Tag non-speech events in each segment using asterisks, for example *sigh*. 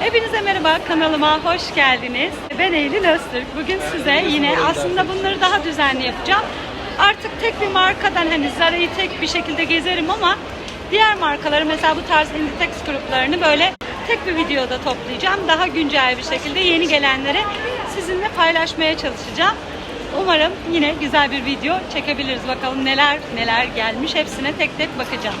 Hepinize merhaba kanalıma hoş geldiniz. Ben Eylül Öztürk. Bugün size yine aslında bunları daha düzenli yapacağım. Artık tek bir markadan hani Zara'yı tek bir şekilde gezerim ama diğer markaları mesela bu tarz Inditex gruplarını böyle tek bir videoda toplayacağım. Daha güncel bir şekilde yeni gelenleri sizinle paylaşmaya çalışacağım. Umarım yine güzel bir video çekebiliriz. Bakalım neler neler gelmiş hepsine tek tek bakacağım.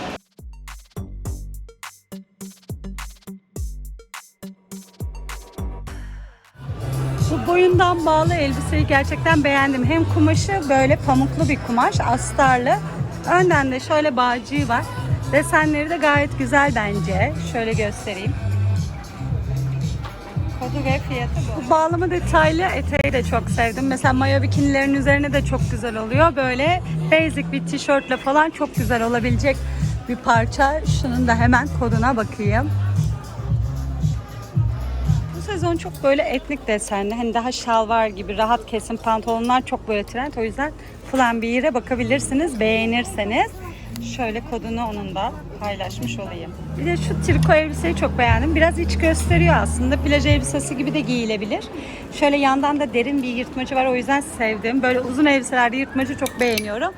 Bu boyundan bağlı elbiseyi gerçekten beğendim. Hem kumaşı böyle pamuklu bir kumaş, astarlı. Önden de şöyle bağcığı var. Desenleri de gayet güzel bence. Şöyle göstereyim. Kodu ve fiyatı bu. Bağlama detaylı eteği de çok sevdim. Mesela mayo bikinilerin üzerine de çok güzel oluyor. Böyle basic bir tişörtle falan çok güzel olabilecek bir parça. Şunun da hemen koduna bakayım. Bu sezon çok böyle etnik desenli, hani daha şalvar gibi rahat kesim pantolonlar çok böyle trend. O yüzden Flambeer'e bakabilirsiniz beğenirseniz. Şöyle kodunu onun da paylaşmış olayım. Bir de şu triko elbiseyi çok beğendim. Biraz iç gösteriyor aslında. Plaj elbisesi gibi de giyilebilir. Şöyle yandan da derin bir yırtmacı var. O yüzden sevdim. Böyle uzun elbiselerde yırtmacı çok beğeniyorum.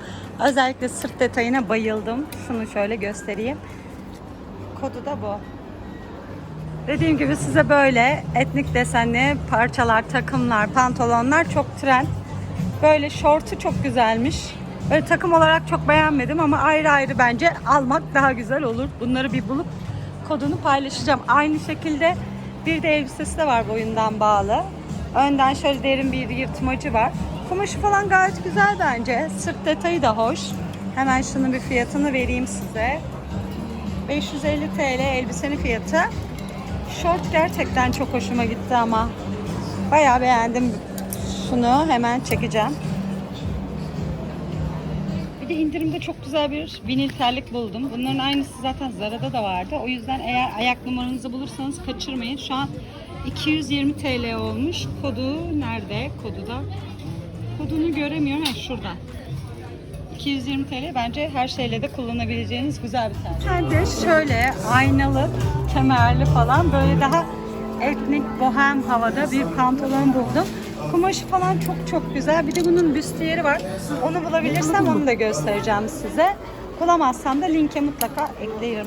Özellikle sırt detayına bayıldım. Şunu şöyle göstereyim. Kodu da bu. Dediğim gibi size böyle etnik desenli parçalar, takımlar, pantolonlar çok trend. Böyle şortu çok güzelmiş. Böyle takım olarak çok beğenmedim ama ayrı ayrı bence almak daha güzel olur. Bunları bir bulup kodunu paylaşacağım. Aynı şekilde bir de elbisesi de var boyundan bağlı. Önden şöyle derin bir yırtmacı var. Kumaşı falan gayet güzel bence. Sırt detayı da hoş. Hemen şunun bir fiyatını vereyim size. 550 TL elbisenin fiyatı. Şort gerçekten çok hoşuma gitti ama bayağı beğendim. Şunu hemen çekeceğim. İndirimde çok güzel bir vinil terlik buldum. Bunların aynısı zaten Zara'da da vardı. O yüzden eğer ayak numaranızı bulursanız kaçırmayın. Şu an 220 TL olmuş. Kodu nerede? Kodu da. Kodunu göremiyorum. Ha şurada. 220 TL bence her şeyle de kullanabileceğiniz güzel bir tercih. Ben de şöyle aynalı, kemerli falan böyle daha etnik bohem havada bir pantolon buldum. Kumaşı falan çok çok güzel. Bir de bunun büstiyeri var. Onu bulabilirsem onu da göstereceğim size. Bulamazsam da linke mutlaka eklerim.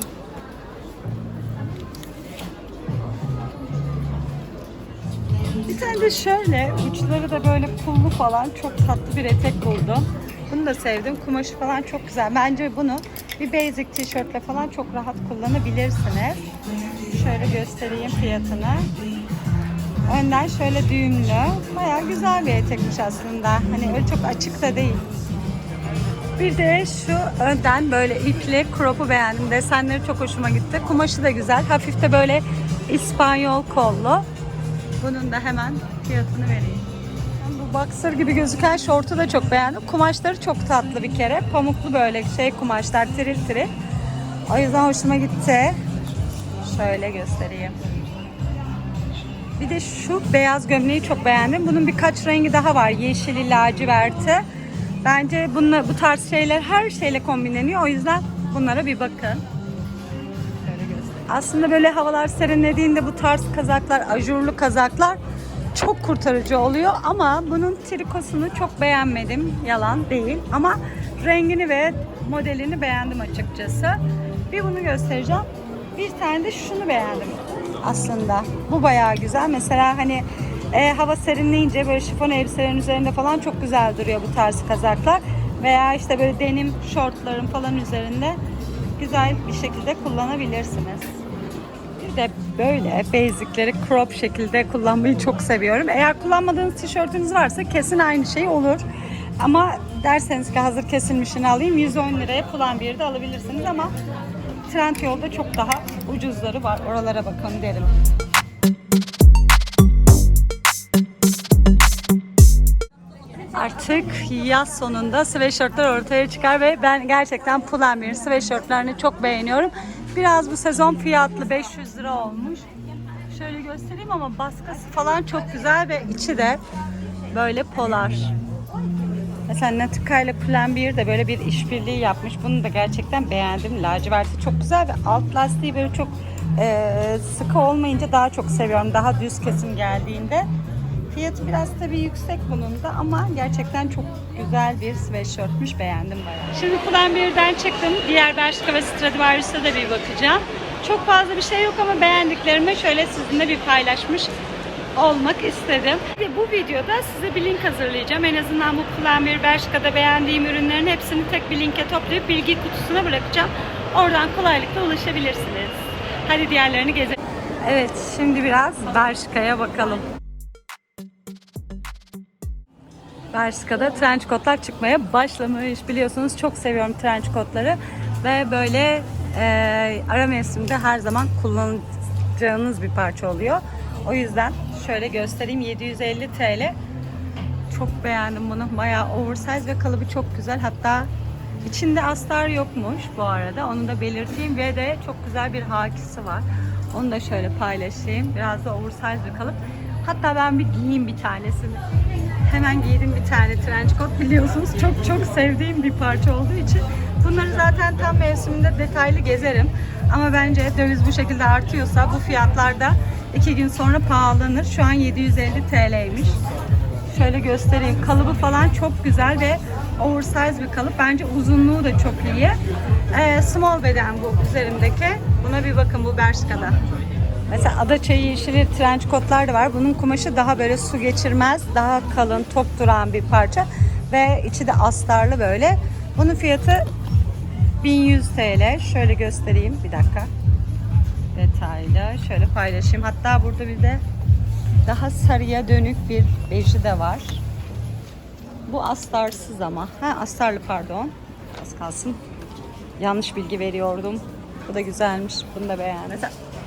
Bir tane de şöyle uçları da böyle pullu falan çok tatlı bir etek buldum. Bunu da sevdim. Kumaşı falan çok güzel. Bence bunu bir basic tişörtle falan çok rahat kullanabilirsiniz. Şöyle göstereyim fiyatını. Önden şöyle düğümlü. Bayağı güzel bir etekmiş aslında. Hani öyle çok açık da değil. Bir de şu önden böyle ipli crop'u beğendim. Desenleri çok hoşuma gitti. Kumaşı da güzel. Hafif de böyle İspanyol kollu. Bunun da hemen fiyatını vereyim. Bu boxer gibi gözüken şortu da çok beğendim. Kumaşları çok tatlı bir kere. Pamuklu böyle şey kumaşlar tiril tiril. O yüzden hoşuma gitti. Şöyle göstereyim. Bir de şu beyaz gömleği çok beğendim. Bunun birkaç rengi daha var. Yeşili, laciverti. Bence bununla, bu tarz şeyler her şeyle kombinleniyor. O yüzden bunlara bir bakın. Aslında böyle havalar serinlediğinde bu tarz kazaklar, ajurlu kazaklar çok kurtarıcı oluyor ama bunun trikosunu çok beğenmedim. Yalan değil ama rengini ve modelini beğendim açıkçası. Bir bunu göstereceğim. Bir tane de şunu beğendim aslında. Bu bayağı güzel. Mesela hani e, hava serinleyince böyle şifon elbiselerin üzerinde falan çok güzel duruyor bu tarz kazaklar. Veya işte böyle denim şortların falan üzerinde güzel bir şekilde kullanabilirsiniz. Bir de böyle basicleri crop şekilde kullanmayı çok seviyorum. Eğer kullanmadığınız tişörtünüz varsa kesin aynı şey olur. Ama derseniz ki hazır kesilmişini alayım 110 liraya kullan bir de alabilirsiniz ama Trendyol'da çok daha ucuzları var. Oralara bakalım derim. Artık yaz sonunda sweatshirtler ortaya çıkar ve ben gerçekten Pull&Bear sweatshirtlerini çok beğeniyorum. Biraz bu sezon fiyatlı 500 lira olmuş. Şöyle göstereyim ama baskısı falan çok güzel ve içi de böyle polar. Mesela Natika ile Pull&Bear de böyle bir işbirliği yapmış. Bunu da gerçekten beğendim. Laciverti çok güzel ve alt lastiği böyle çok e, sıkı olmayınca daha çok seviyorum. Daha düz kesim geldiğinde. Fiyatı biraz tabii yüksek bunun da ama gerçekten çok güzel bir sweatshirtmüş. Beğendim bayağı. Şimdi Pull&Bear'den çıktım. Diğer Bershka ve Stradivarius'a da bir bakacağım. Çok fazla bir şey yok ama beğendiklerimi şöyle sizinle bir paylaşmış olmak istedim. Ve bu videoda size bir link hazırlayacağım. En azından bu Pull&Bear Bershka'da beğendiğim ürünlerin hepsini tek bir linke toplayıp bilgi kutusuna bırakacağım. Oradan kolaylıkla ulaşabilirsiniz. Hadi diğerlerini gezelim. Evet, şimdi biraz Bershka'ya bakalım. Bershka'da trench coatlar çıkmaya başlamış. Biliyorsunuz çok seviyorum trench coatları ve böyle e, ara mevsimde her zaman kullanacağınız bir parça oluyor. O yüzden şöyle göstereyim 750 TL. Çok beğendim bunu. Bayağı oversize ve kalıbı çok güzel. Hatta içinde astar yokmuş bu arada. Onu da belirteyim ve de çok güzel bir hakisi var. Onu da şöyle paylaşayım. Biraz da oversize bir kalıp. Hatta ben bir giyeyim bir tanesini. Hemen giydim bir tane trench coat biliyorsunuz. Çok çok sevdiğim bir parça olduğu için. Bunları zaten tam mevsiminde detaylı gezerim. Ama bence döviz bu şekilde artıyorsa bu fiyatlarda iki gün sonra pahalanır. Şu an 750 TL'ymiş. Şöyle göstereyim. Kalıbı falan çok güzel ve oversize bir kalıp. Bence uzunluğu da çok iyi. Ee, small beden bu üzerimdeki. Buna bir bakın bu Bershka'da. Mesela ada yeşili trench coatlar da var. Bunun kumaşı daha böyle su geçirmez, daha kalın, tok duran bir parça ve içi de astarlı böyle. Bunun fiyatı 1100 TL. Şöyle göstereyim bir dakika. Detaylı şöyle paylaşayım. Hatta burada bir de daha sarıya dönük bir beji de var. Bu astarsız ama. Ha astarlı pardon. Az kalsın. Yanlış bilgi veriyordum. Bu da güzelmiş. Bunu da beğendim.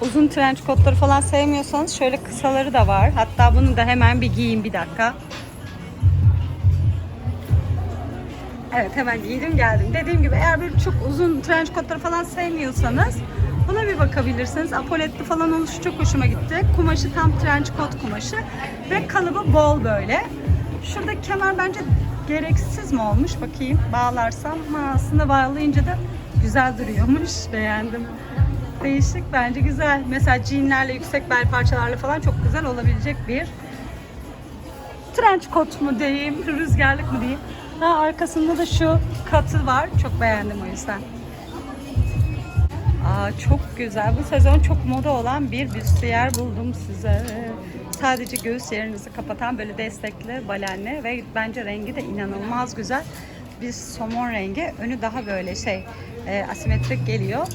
Uzun trench coatları falan sevmiyorsanız şöyle kısaları da var. Hatta bunu da hemen bir giyin bir dakika. Evet hemen giydim geldim. Dediğim gibi eğer böyle çok uzun trench coatları falan sevmiyorsanız buna bir bakabilirsiniz. Apoletli falan oluşu çok hoşuma gitti. Kumaşı tam trench coat kumaşı ve kalıbı bol böyle. Şurada kemer bence gereksiz mi olmuş bakayım bağlarsam ama aslında bağlayınca da güzel duruyormuş *laughs* beğendim. Değişik bence güzel. Mesela jeanlerle yüksek bel parçalarla falan çok güzel olabilecek bir trench coat mu diyeyim, rüzgarlık mı diyeyim. Ha, arkasında da şu katı var. Çok beğendim o yüzden. Aa, çok güzel. Bu sezon çok moda olan bir büstiyer buldum size. Sadece göğüs yerinizi kapatan böyle destekli balenli ve bence rengi de inanılmaz güzel. Bir somon rengi. Önü daha böyle şey e, asimetrik geliyor.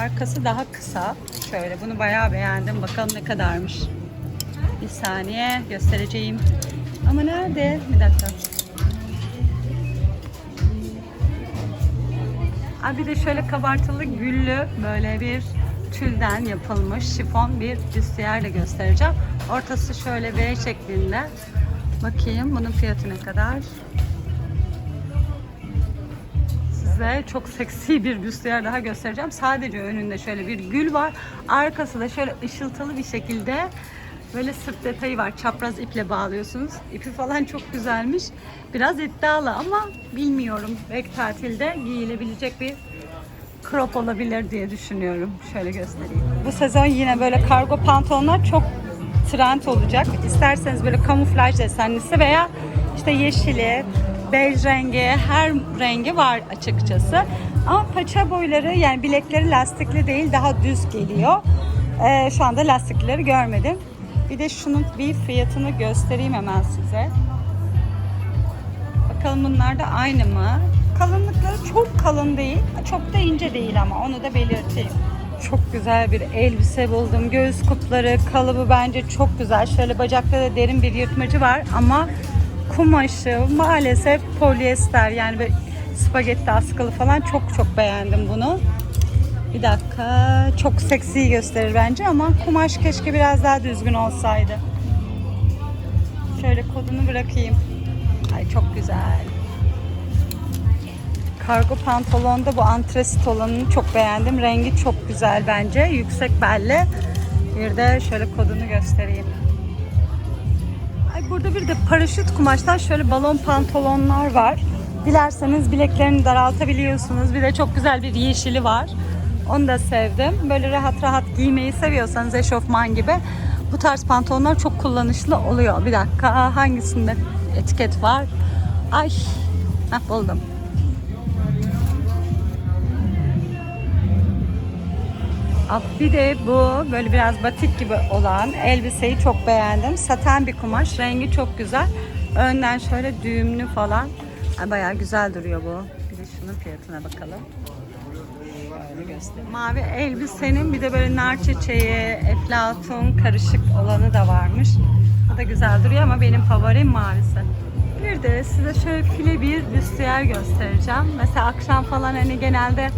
Arkası daha kısa. Şöyle bunu bayağı beğendim. Bakalım ne kadarmış. Bir saniye göstereceğim. Ama nerede? Bir dakika. Aa, bir de şöyle kabartılı güllü böyle bir tülden yapılmış şifon bir büstiyer de göstereceğim. Ortası şöyle V şeklinde. Bakayım bunun fiyatı ne kadar? Size çok seksi bir büstiyer daha göstereceğim. Sadece önünde şöyle bir gül var. Arkası da şöyle ışıltılı bir şekilde böyle sırt detayı var. Çapraz iple bağlıyorsunuz. İpi falan çok güzelmiş. Biraz iddialı ama bilmiyorum. Belki tatilde giyilebilecek bir crop olabilir diye düşünüyorum. Şöyle göstereyim. Bu sezon yine böyle kargo pantolonlar çok trend olacak. İsterseniz böyle kamuflaj desenlisi veya işte yeşili, bej rengi, her rengi var açıkçası. Ama paça boyları yani bilekleri lastikli değil daha düz geliyor. Ee, şu anda lastikleri görmedim. Bir de şunun bir fiyatını göstereyim hemen size. Bakalım bunlar da aynı mı? Kalınlıkları çok kalın değil. Çok da ince değil ama onu da belirteyim. Çok güzel bir elbise buldum. Göğüs kutları, kalıbı bence çok güzel. Şöyle bacakta da derin bir yırtmacı var ama kumaşı maalesef polyester yani böyle spagetti askılı falan çok çok beğendim bunu. Bir dakika. Çok seksi gösterir bence ama kumaş keşke biraz daha düzgün olsaydı. Şöyle kodunu bırakayım. Ay çok güzel. Kargo pantolonda bu antresit olanını çok beğendim. Rengi çok güzel bence. Yüksek belli. Bir de şöyle kodunu göstereyim. Ay Burada bir de paraşüt kumaştan şöyle balon pantolonlar var. Dilerseniz bileklerini daraltabiliyorsunuz. Bir de çok güzel bir yeşili var. Onu da sevdim. Böyle rahat rahat giymeyi seviyorsanız eşofman gibi bu tarz pantolonlar çok kullanışlı oluyor. Bir dakika hangisinde etiket var? Ay Heh, buldum. Bir de bu böyle biraz batik gibi olan elbiseyi çok beğendim. Saten bir kumaş. Rengi çok güzel. Önden şöyle düğümlü falan. Ay, bayağı güzel duruyor bu. Bir de şunun fiyatına bakalım. Göstereyim. Mavi elbisenin bir de böyle nar çiçeği, eflatun karışık olanı da varmış. Bu da güzel duruyor ama benim favorim mavisi. Bir de size şöyle file bir büstiyer göstereceğim. Mesela akşam falan hani genelde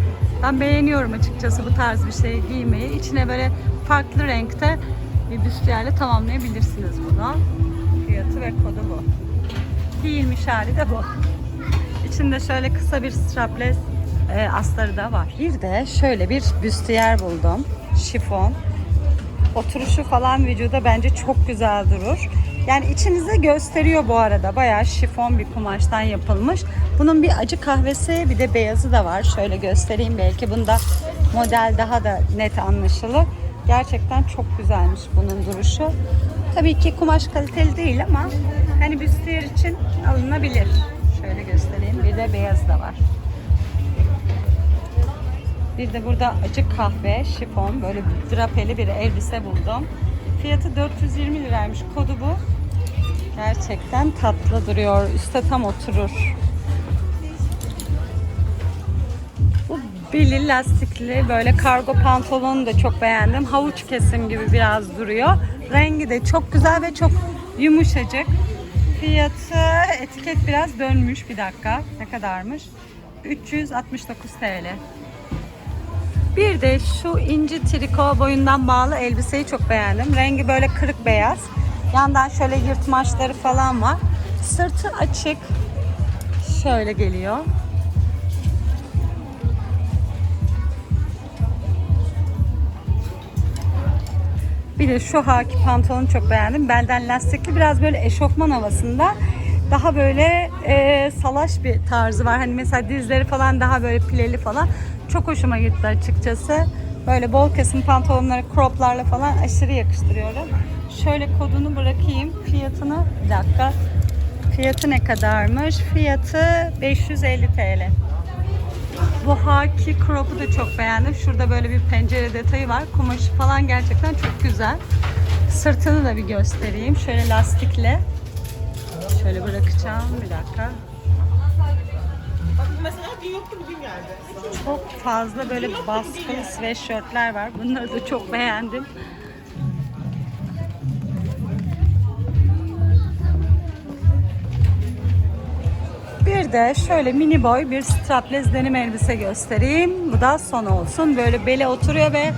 ben beğeniyorum açıkçası bu tarz bir şey giymeyi. İçine böyle farklı renkte bir büstiyerle tamamlayabilirsiniz bunu. Fiyatı ve kodu bu. Giyilmiş hali de bu. İçinde şöyle kısa bir strapless e, astarı da var. Bir de şöyle bir büstiyer buldum. Şifon. Oturuşu falan vücuda bence çok güzel durur. Yani içinize gösteriyor bu arada. Bayağı şifon bir kumaştan yapılmış. Bunun bir acı kahvesi bir de beyazı da var. Şöyle göstereyim belki bunda model daha da net anlaşılır. Gerçekten çok güzelmiş bunun duruşu. Tabii ki kumaş kaliteli değil ama hani büstiyer için alınabilir. Şöyle göstereyim. Bir de beyaz da var. Bir de burada acı kahve, şifon, böyle drapeli bir elbise buldum. Fiyatı 420 liraymış. Kodu bu. Gerçekten tatlı duruyor. Üste tam oturur. Bu beli lastikli böyle kargo pantolonu da çok beğendim. Havuç kesim gibi biraz duruyor. Rengi de çok güzel ve çok yumuşacık. Fiyatı etiket biraz dönmüş bir dakika. Ne kadarmış? 369 TL. Bir de şu inci triko boyundan bağlı elbiseyi çok beğendim. Rengi böyle kırık beyaz. Yandan şöyle yırtmaçları falan var. Sırtı açık. Şöyle geliyor. Bir de şu haki pantolonu çok beğendim. Belden lastikli biraz böyle eşofman havasında. Daha böyle e, salaş bir tarzı var. Hani mesela dizleri falan daha böyle pileli falan. Çok hoşuma gitti açıkçası. Böyle bol kesim pantolonları croplarla falan aşırı yakıştırıyorum. Şöyle kodunu bırakayım. Fiyatını bir dakika. Fiyatı ne kadarmış? Fiyatı 550 TL. Bu haki crop'u da çok beğendim. Şurada böyle bir pencere detayı var. Kumaşı falan gerçekten çok güzel. Sırtını da bir göstereyim. Şöyle lastikle. Şöyle bırakacağım. Bir dakika. Mesela dün yoktu bugün geldi. Çok fazla böyle baskılı sweatshirtler var. Bunları da çok beğendim. Bir de şöyle mini boy bir strapless denim elbise göstereyim. Bu da son olsun. Böyle bele oturuyor ve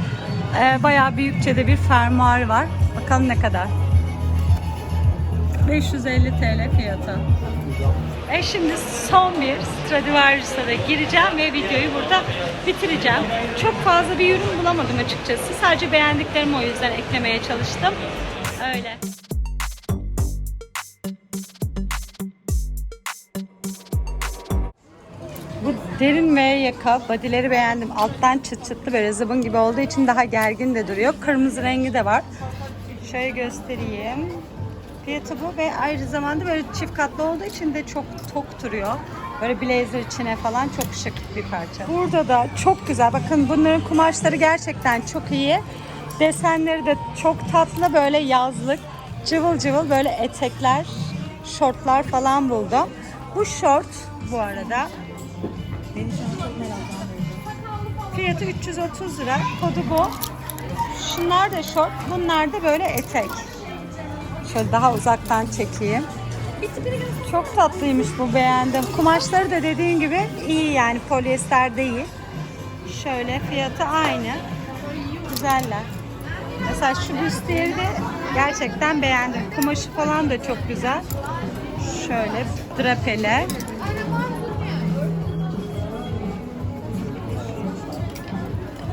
e, bayağı büyükçe de bir fermuar var. Bakalım ne kadar. 550 TL fiyatı. E şimdi son bir Stradivarius'a da gireceğim ve videoyu burada bitireceğim. Çok fazla bir ürün bulamadım açıkçası. Sadece beğendiklerimi o yüzden eklemeye çalıştım. Öyle. Bu derin ve yaka bodyleri beğendim. Alttan çıt çıtlı böyle zıbın gibi olduğu için daha gergin de duruyor. Kırmızı rengi de var. Şöyle göstereyim. Fiyatı bu ve aynı zamanda böyle çift katlı olduğu için de çok tok duruyor. Böyle blazer içine falan çok şık bir parça. Burada da çok güzel. Bakın bunların kumaşları gerçekten çok iyi. Desenleri de çok tatlı böyle yazlık. Cıvıl cıvıl böyle etekler, şortlar falan buldum. Bu şort bu arada Fiyatı 330 lira. Kodu bu. Şunlar da şort, bunlar da böyle etek. Şöyle daha uzaktan çekeyim. Çok tatlıymış bu beğendim. Kumaşları da dediğin gibi iyi yani polyester değil. Şöyle fiyatı aynı. Güzeller. Mesela şu büstiyeri de gerçekten beğendim. Kumaşı falan da çok güzel. Şöyle drapele.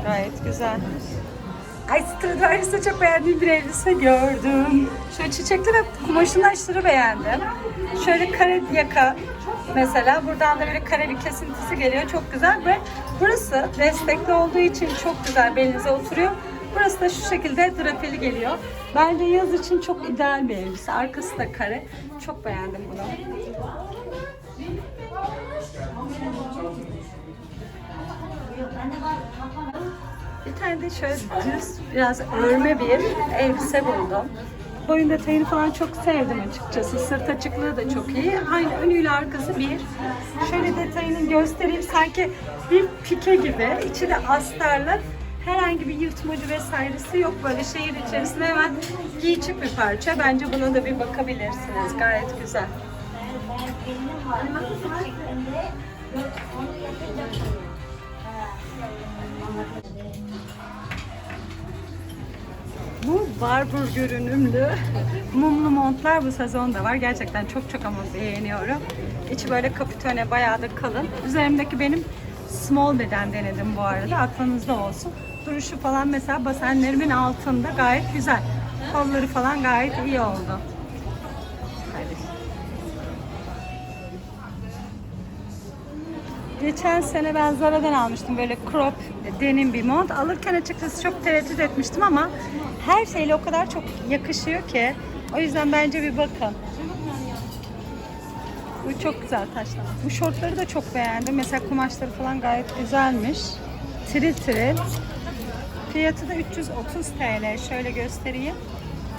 Gayet güzel. Ay Stradivarius'ta çok beğendiğim bir elbise gördüm. Şöyle çiçekli ve kumaşını aşırı beğendim. Şöyle kare yaka mesela. Buradan da böyle kare bir kesintisi geliyor. Çok güzel ve burası destekli olduğu için çok güzel belinize oturuyor. Burası da şu şekilde drapeli geliyor. Bence yaz için çok ideal bir elbise. Arkası da kare. Çok beğendim bunu. Tane de şöyle düz, biraz örme bir elbise buldum. Boyun detayını falan çok sevdim açıkçası. Sırt açıklığı da çok iyi. Aynı önüyle arkası bir. Şöyle detayını göstereyim. Sanki bir pike gibi. İçi de astarlı. Herhangi bir yırtmacı vesairesi yok. Böyle şehir içerisinde hemen giyicik bir parça. Bence buna da bir bakabilirsiniz. Gayet güzel. Bu Barbour görünümlü mumlu montlar bu sezonda var. Gerçekten çok çok ama beğeniyorum. İçi böyle kapitone bayağı da kalın. Üzerimdeki benim small beden denedim bu arada. Aklınızda olsun. Duruşu falan mesela basenlerimin altında gayet güzel. Kolları falan gayet iyi oldu. Geçen sene ben Zara'dan almıştım böyle crop denim bir mont. Alırken açıkçası çok tereddüt etmiştim ama her şeyle o kadar çok yakışıyor ki. O yüzden bence bir bakın. Bu çok güzel taşlar. Bu şortları da çok beğendim. Mesela kumaşları falan gayet güzelmiş. Tril tril. Fiyatı da 330 TL. Şöyle göstereyim.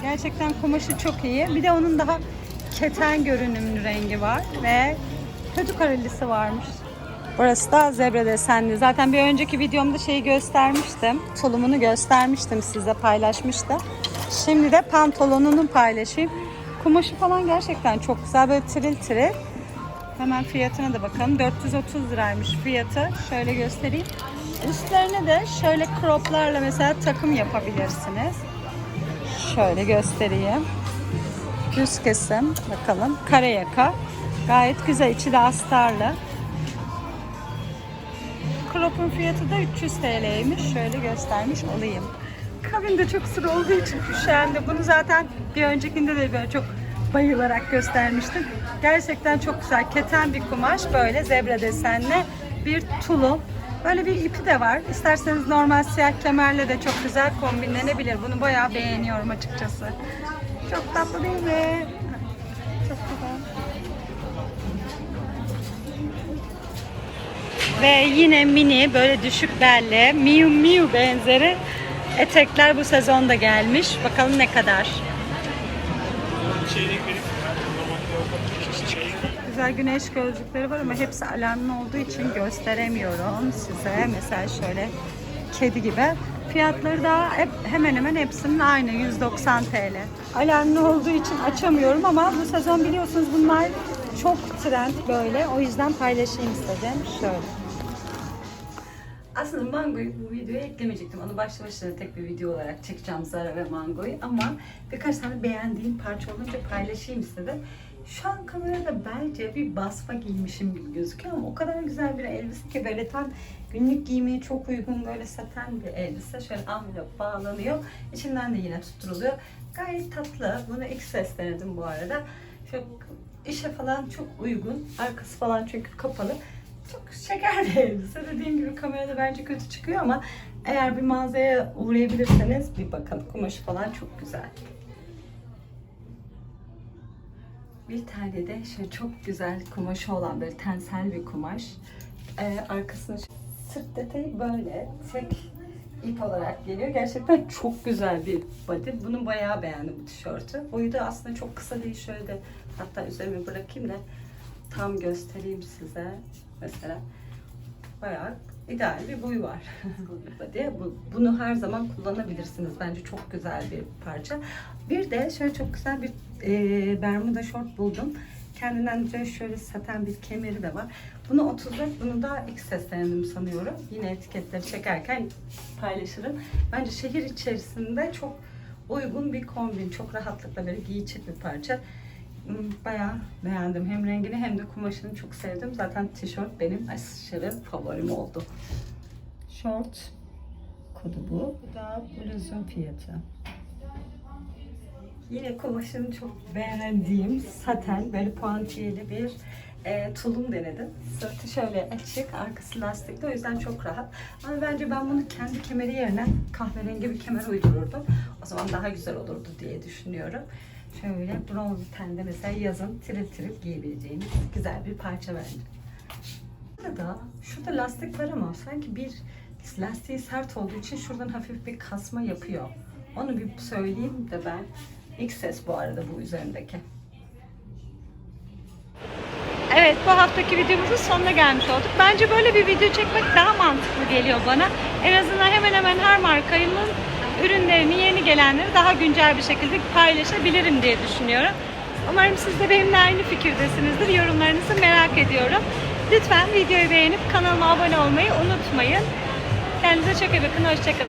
Gerçekten kumaşı çok iyi. Bir de onun daha keten görünümlü rengi var ve kötü karelisi varmış. Burası da zebra desenli. Zaten bir önceki videomda şeyi göstermiştim. Tulumunu göstermiştim size paylaşmıştım. Şimdi de pantolonunu paylaşayım. Kumaşı falan gerçekten çok güzel. Böyle tril tril. Hemen fiyatına da bakalım. 430 liraymış fiyatı. Şöyle göstereyim. Üstlerine de şöyle croplarla mesela takım yapabilirsiniz. Şöyle göstereyim. Düz kesim. Bakalım. Kare yaka. Gayet güzel. İçi de astarlı. Crop'un fiyatı da 300 TL'ymiş. Şöyle göstermiş olayım. Kabinde çok sıra olduğu için üşendi. Bunu zaten bir öncekinde de böyle çok bayılarak göstermiştim. Gerçekten çok güzel. Keten bir kumaş böyle zebra desenli bir tulum. Böyle bir ipi de var. İsterseniz normal siyah kemerle de çok güzel kombinlenebilir. Bunu bayağı beğeniyorum açıkçası. Çok tatlı değil mi? Ve yine mini böyle düşük belli Miu Miu benzeri etekler bu sezonda gelmiş. Bakalım ne kadar. Güzel güneş gözlükleri var ama hepsi alarmlı olduğu için gösteremiyorum size. Mesela şöyle kedi gibi. Fiyatları da hep, hemen hemen hepsinin aynı 190 TL. Alarmlı olduğu için açamıyorum ama bu sezon biliyorsunuz bunlar çok trend böyle. O yüzden paylaşayım istedim. Şöyle. Aslında Mango'yu bu videoya eklemeyecektim. Onu başlı başına tek bir video olarak çekeceğim Zara ve Mango'yu. Ama birkaç tane beğendiğim parça olunca paylaşayım istedim. Şu an kamerada bence bir basma giymişim gibi gözüküyor ama o kadar güzel bir elbise ki böyle tam günlük giymeye çok uygun böyle saten bir elbise. Şöyle envelop bağlanıyor. İçinden de yine tutturuluyor. Gayet tatlı. Bunu XS denedim bu arada. Çok işe falan çok uygun. Arkası falan çünkü kapalı. Çok şeker bir elbise. Dediğim gibi kamerada bence kötü çıkıyor ama eğer bir mağazaya uğrayabilirseniz bir bakın. Kumaşı falan çok güzel. Bir tane de şöyle çok güzel kumaşı olan böyle tensel bir kumaş. Ee, arkasında şu- sırt detayı böyle tek ip olarak geliyor. Gerçekten çok güzel bir body. Bunu bayağı beğendim bu tişörtü. Boyu da aslında çok kısa değil. Şöyle de hatta üzerime bırakayım da tam göstereyim size. Mesela bayağı ideal bir boyu var. *laughs* Bu, bunu her zaman kullanabilirsiniz. Bence çok güzel bir parça. Bir de şöyle çok güzel bir e, bermuda şort buldum. Kendinden de şöyle saten bir kemeri de var. Bunu 34, bunu da XS denedim sanıyorum. Yine etiketleri çekerken paylaşırım. Bence şehir içerisinde çok uygun bir kombin. Çok rahatlıkla böyle giyecek bir parça. Bayağı beğendim. Hem rengini hem de kumaşını çok sevdim. Zaten tişört benim aşırı favorim oldu. Şort, kodu bu. Bu da bluzun fiyatı. Yine kumaşını çok beğendiğim saten böyle puantiyeli bir e, tulum denedim. Sırtı şöyle açık, arkası lastikli o yüzden çok rahat. Ama bence ben bunu kendi kemeri yerine kahverengi bir kemer uydururdum. O zaman daha güzel olurdu diye düşünüyorum. Şöyle bronz tende mesela yazın tiril tiril giyebileceğiniz güzel bir parça bence. Burada şurada lastik var ama sanki bir lastiği sert olduğu için şuradan hafif bir kasma yapıyor. Onu bir söyleyeyim de ben. Ses bu arada bu üzerindeki. Evet bu haftaki videomuzun sonuna gelmiş olduk. Bence böyle bir video çekmek daha mantıklı geliyor bana. En azından hemen hemen her markanın ürünlerini, yeni gelenleri daha güncel bir şekilde paylaşabilirim diye düşünüyorum. Umarım siz de benimle aynı fikirdesinizdir. Yorumlarınızı merak ediyorum. Lütfen videoyu beğenip kanalıma abone olmayı unutmayın. Kendinize çok iyi bakın. Hoşçakalın.